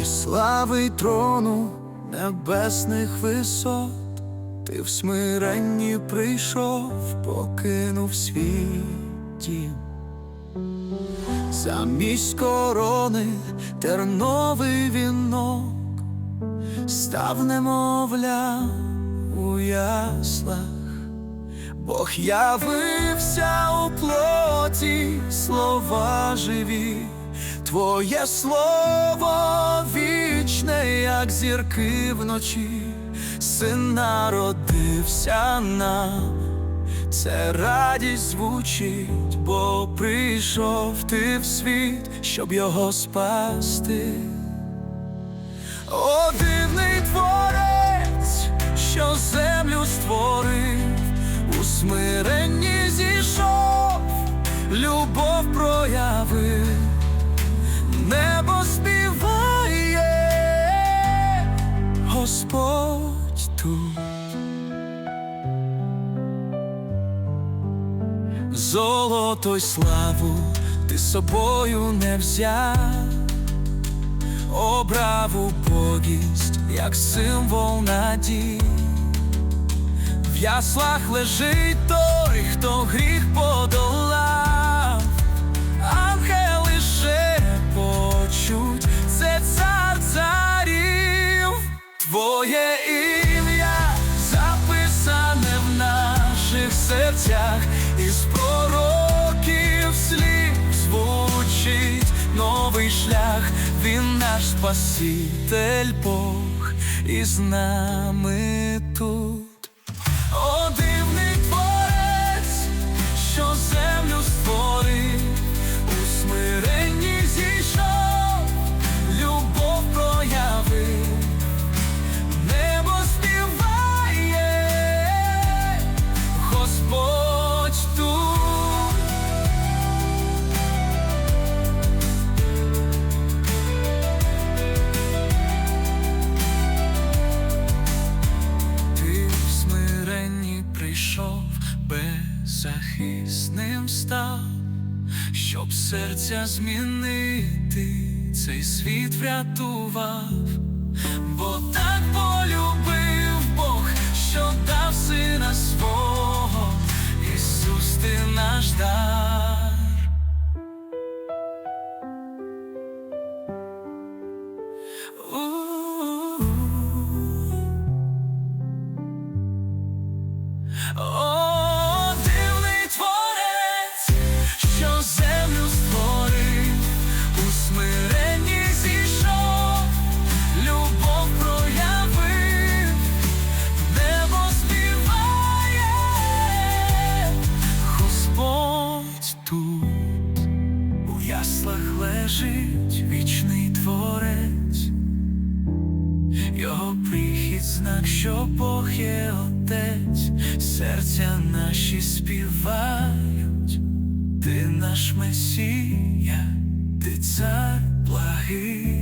і слави й трону небесних висот, ти в смиренні прийшов, покинув свій дім. Замість корони терновий вінок став немовля у яслах, Бог явився у плоті, слова живі, Твоє слово як зірки вночі, син народився нам. Це радість звучить, бо прийшов ти в світ, щоб його спасти. О, дивний творець, що землю створив, у смиренні зійшов, любов Золото й славу ти собою не взяв, обрав убогість, як символ надій. В яслах лежить той, хто гріх подолав, новий шлях, він наш Спаситель Бог, із нами став, щоб серця змінити, цей світ врятував, бо лежить вічний творець. Його прихід знак, що Бог є Отець, серця наші співають, ти наш Месія, ти цар благий.